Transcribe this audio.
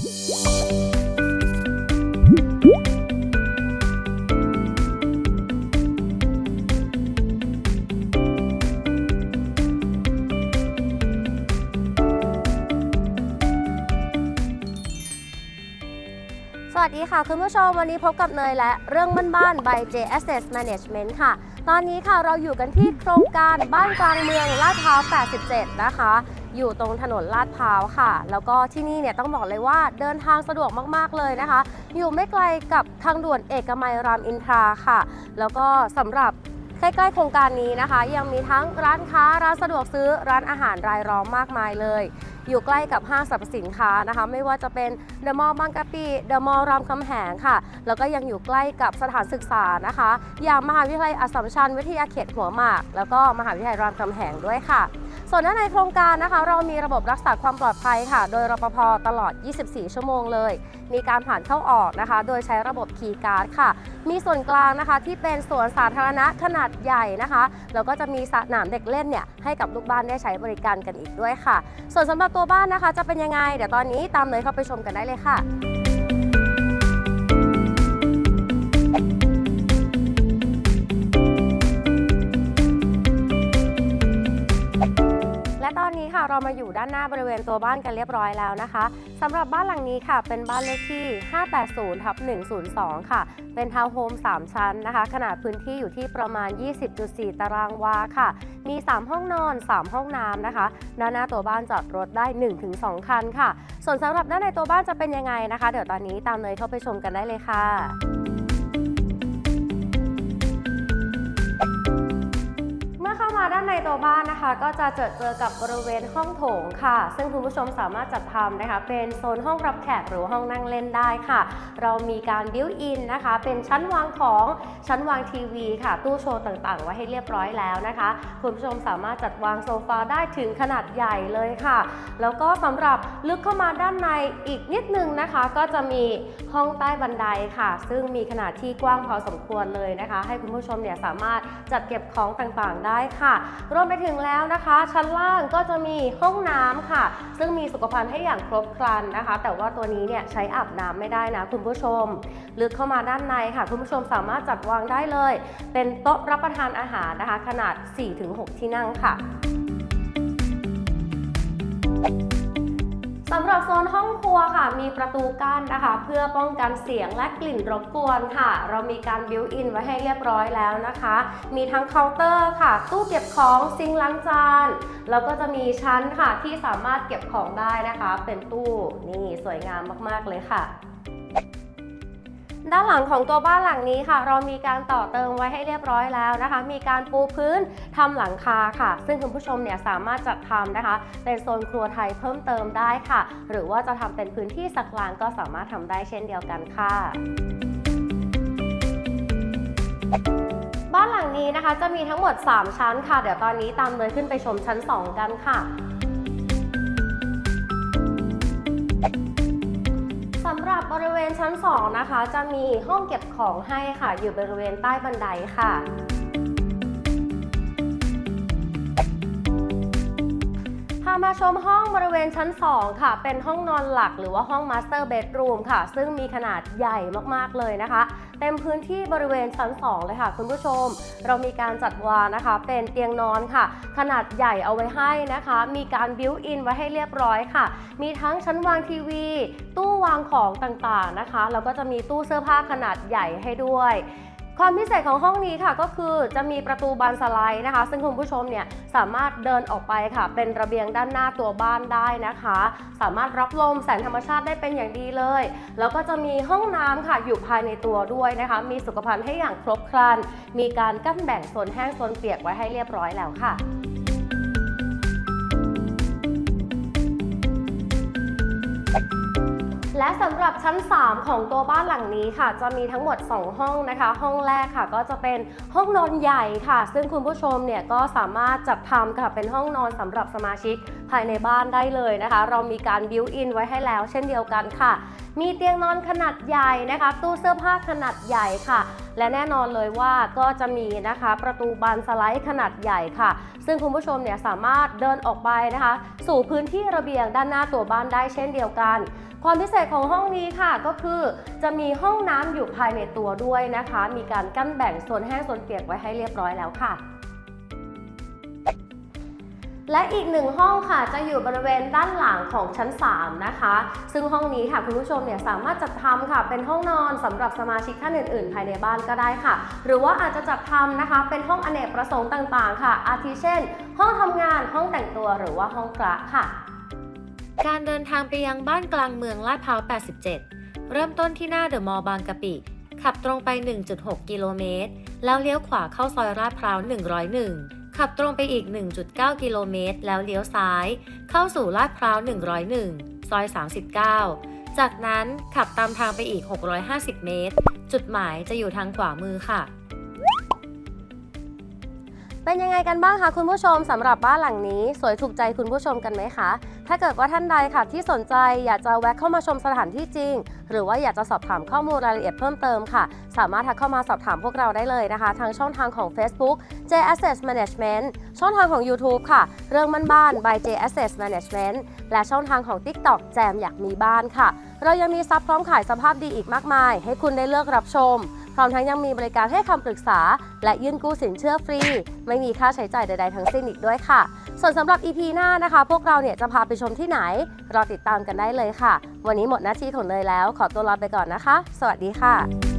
สวัสดีค่ะ คุณผู้ชมวันนี้พบกับเนยและเรื่องบ้านๆ by J Asset Management ค่ะ ตอนนี้ค่ะเราอยู่กันที่โครงการบ้านกลางเมืองลาดพร้าว 87 นะคะ อยู่ตรงถนนลาดพร้าวค่ะ แล้วก็ที่นี่เนี่ยต้องบอกเลยว่าเดินทางสะดวกมากๆเลยนะคะ อยู่ไม่ไกลกับทางด่วนเอกมัยรามอินทราค่ะ แล้วก็สำหรับใกล้ๆโครงการนี้นะคะ ยังมีทั้งร้านค้าร้านสะดวกซื้อร้านอาหารรายล้อมมากมายเลยอยู่ใกล้กับห้างสรรพสินค้านะคะ ไม่ว่าจะเป็นเดอะมอลล์บางกะปิเดอะมอลล์รามคำแหงค่ะ แล้วก็ยังอยู่ใกล้กับสถานศึกษานะคะ อย่างมหาวิทยาลัยอัสสัมชัญวิทยาเขตหัวหมาก แล้วก็มหาวิทยาลัยรามคำแหงด้วยค่ะส่วนด้านในโครงการนะคะ เรามีระบบรักษาความปลอดภัยค่ะ โดยรปภตลอด 24 ชั่วโมงเลย มีการผ่านเข้าออกนะคะ โดยใช้ระบบคีย์การ์ดค่ะ มีส่วนกลางนะคะที่เป็นสวนสาธารณะขนาดใหญ่นะคะ แล้วก็จะมีสนามเด็กเล่นเนี่ยให้กับลูกบ้านได้ใช้บริการกันอีกด้วยค่ะ ส่วนสำหรับตัวบ้านนะคะ จะเป็นยังไง เดี๋ยวตอนนี้ตามเนยเข้าไปชมกันได้เลยค่ะ ค่ะเรามาอยู่ด้านหน้าบริเวณตัวบ้านกันเรียบร้อยแล้วนะคะสำหรับบ้านหลังนี้ค่ะ เป็นบ้านเลขที่ 580ทับ102 ค่ะ เป็นทาวน์โฮม 3 ชั้นนะคะ ขนาดพื้นที่อยู่ที่ประมาณ 20.4 ตารางวาค่ะ มี 3 ห้องนอน 3 ห้องน้ำนะคะด้านหน้าตัวบ้านจอดรถได้ 1-2 คันค่ะ ส่วนสำหรับด้านในตัวบ้านจะเป็นยังไงนะคะ เดี๋ยวตอนนี้ตามเนยเข้าไปชมกันได้เลยค่ะ ตัวบ้านนะคะ ก็จะเจอเจอกับบริเวณห้องโถงค่ะ ซึ่งคุณผู้ชมสามารถจัดทำนะคะ เป็นโซนห้องรับแขกหรือห้องนั่งเล่นได้ค่ะ เรามีการบิวอินนะคะ เป็นชั้นวางของชั้นวางทีวีค่ะ ตู้โชว์ต่างๆ ไว้ให้เรียบร้อยแล้วนะคะ คุณผู้ชมสามารถจัดวางโซฟาได้ถึงขนาดใหญ่เลยค่ะ แล้วก็สำหรับลึกเข้ามาด้านในอีกนิดนึงนะคะ ก็จะมีห้องใต้บันไดค่ะ ซึ่งมีขนาดที่กว้างพอสมควรเลยนะคะ ให้คุณผู้ชมเนี่ยสามารถจัดเก็บของต่างๆ ได้ค่ะรวมไปถึงแล้วนะคะ ชั้นล่างก็จะมีห้องน้ำค่ะ ซึ่งมีสุขภัณฑ์ให้อย่างครบครันนะคะ แต่ว่าตัวนี้เนี่ยใช้อาบน้ำไม่ได้นะคุณผู้ชม ลึกเข้ามาด้านในค่ะ คุณผู้ชมสามารถจัดวางได้เลย เป็นโต๊ะรับประทานอาหารนะคะ ขนาด 4-6 ที่นั่งค่ะ สำหรับโซนห้องครัวค่ะ มีประตูกั้นนะคะ เพื่อป้องกันเสียงและกลิ่นรบกวนค่ะ เรามีการบิวอินไว้ให้เรียบร้อยแล้วนะคะ มีทั้งเคาน์เตอร์ค่ะ ตู้เก็บของซิงล้างจาน แล้วก็จะมีชั้นค่ะที่สามารถเก็บของได้นะคะ เป็นตู้นี่สวยงามมากๆเลยค่ะ ด้านหลังของตัวบ้านหลังนี้ค่ะ เรามีการต่อเติมไว้ให้เรียบร้อยแล้วนะคะ มีการปูพื้นทำหลังคาค่ะ ซึ่งคุณผู้ชมเนี่ยสามารถจัดทำนะคะ เป็นโซนครัวไทยเพิ่มเติมได้ค่ะ หรือว่าจะทำเป็นพื้นที่สักลานก็สามารถทำได้เช่นเดียวกันค่ะบ้านหลังนี้นะคะจะมีทั้งหมด 3 ชั้นค่ะ เดี๋ยวตอนนี้ตามเลยขึ้นไปชมชั้น 2 กันค่ะ บริเวณชั้น 2 นะคะ จะมีห้องเก็บของให้ค่ะ อยู่บริเวณใต้บันไดค่ะามาชมห้องบริเวณชั้น 2 ค่ะ เป็นห้องนอนหลักหรือว่าห้องมาสเตอร์เบดรูมค่ะ ซึ่งมีขนาดใหญ่มากๆเลยนะคะ เต็มพื้นที่บริเวณชั้น 2 เลยค่ะ คุณผู้ชม เรามีการจัดวางนะคะ เป็นเตียงนอนค่ะ ขนาดใหญ่เอาไว้ให้นะคะ มีการบิวอินไว้ให้เรียบร้อยค่ะ มีทั้งชั้นวางทีวี ตู้วางของต่างๆนะคะ แล้วก็จะมีตู้เสื้อผ้าขนาดใหญ่ให้ด้วย ความพิเศษของห้องนี้ค่ะก็คือจะมีประตูบานสไลด์นะคะ ซึ่งคุณผู้ชมเนี่ยสามารถเดินออกไปค่ะ เป็นระเบียงด้านหน้าตัวบ้านได้นะคะ สามารถรับลมแสงธรรมชาติได้เป็นอย่างดีเลย แล้วก็จะมีห้องน้ำค่ะอยู่ภายในตัวด้วยนะคะ มีสุขภัณฑ์ให้อย่างครบครัน มีการกั้นแบ่งโซนแห้งโซนเปียกไว้ให้เรียบร้อยแล้วค่ะ และสำหรับชั้น 3 ของตัวบ้านหลังนี้ค่ะ จะมีทั้งหมด 2 ห้องนะคะ ห้องแรกค่ะก็จะเป็นห้องนอนใหญ่ค่ะ ซึ่งคุณผู้ชมเนี่ยก็สามารถจัดทำค่ะเป็นห้องนอนสำหรับสมาชิก ภายในบ้านได้เลยนะคะ เรามีการบิวอินไว้ให้แล้ว เช่นเดียวกันค่ะ มีเตียงนอนขนาดใหญ่นะคะ ตู้เสื้อผ้าขนาดใหญ่ค่ะ และแน่นอนเลยว่าก็จะมีนะคะ ประตูบานสไลด์ขนาดใหญ่ค่ะ ซึ่งคุณผู้ชมเนี่ยสามารถเดินออกไปนะคะ สู่พื้นที่ระเบียงด้านหน้าตัวบ้านได้เช่นเดียวกันความพิเศษของห้องนี้ค่ะก็คือจะมีห้องน้ำอยู่ภายในตัวด้วยนะคะ มีการกั้นแบ่งโซนแห้งโซนเปียกไว้ให้เรียบร้อยแล้วค่ะ และอีกหนึ่งห้องค่ะจะอยู่บริเวณด้านหลังของชั้น 3 นะคะ ซึ่งห้องนี้ค่ะคุณผู้ชมเนี่ยสามารถจัดทำค่ะเป็นห้องนอนสำหรับสมาชิกท่านอื่นๆ ภายในบ้านก็ได้ค่ะ หรือว่าอาจจะจัดทำนะคะ เป็นห้องอเนกประสงค์ต่างๆ ค่ะ อาทิเช่น ห้องทำงานห้องแต่งตัวหรือว่าห้องพระค่ะ การเดินทางไปยังบ้านกลางเมืองลาดพร้าว 87 เริ่มต้นที่หน้าเดอะมอลล์บางกะปิ ขับตรงไป 1.6 กิโลเมตร แล้วเลี้ยวขวาเข้าซอยลาดพร้าว 101 ขับตรงไปอีก 1.9 กิโลเมตร แล้วเลี้ยวซ้าย เข้าสู่ลาดพร้าว 101 ซอย 39 จากนั้นขับตามทางไปอีก 650 เมตร จุดหมายจะอยู่ทางขวามือค่ะเป็นยังไงกันบ้างคะคุณผู้ชมสำหรับบ้านหลังนี้สวยถูกใจคุณผู้ชมกันไหมคะ ถ้าเกิดว่าท่านใดค่ะที่สนใจอยากจะแวะเข้ามาชมสถานที่จริง หรือว่าอยากจะสอบถามข้อมูลรายละเอียดเพิ่มเติมค่ะ สามารถทักเข้ามาสอบถามพวกเราได้เลยนะคะ ทางช่องทางของ Facebook J Asset Management ช่องทางของ YouTube ค่ะ เรื่องมันบ้าน by J Asset Management และช่องทางของ TikTok แจมอยากมีบ้านค่ะ เรายังมีซับพร้อมขายสภาพดีอีกมากมาย ให้คุณได้เลือกรับชม พร้อมทั้งยังมีบริการให้คำปรึกษา และยื่นกู้สินเชื่อฟรี ไม่มีค่าใช้จ่ายใด ๆ ทั้งสิ้นอีกด้วยค่ะ ส่วนสำหรับ EP หน้านะคะ พวกเราเนี่ยจะพาไปชมที่ไหน รอติดตามกันได้เลยค่ะ วันนี้หมดหน้าที่ของเนยแล้ว ขอตัวลาไปก่อนนะคะ สวัสดีค่ะ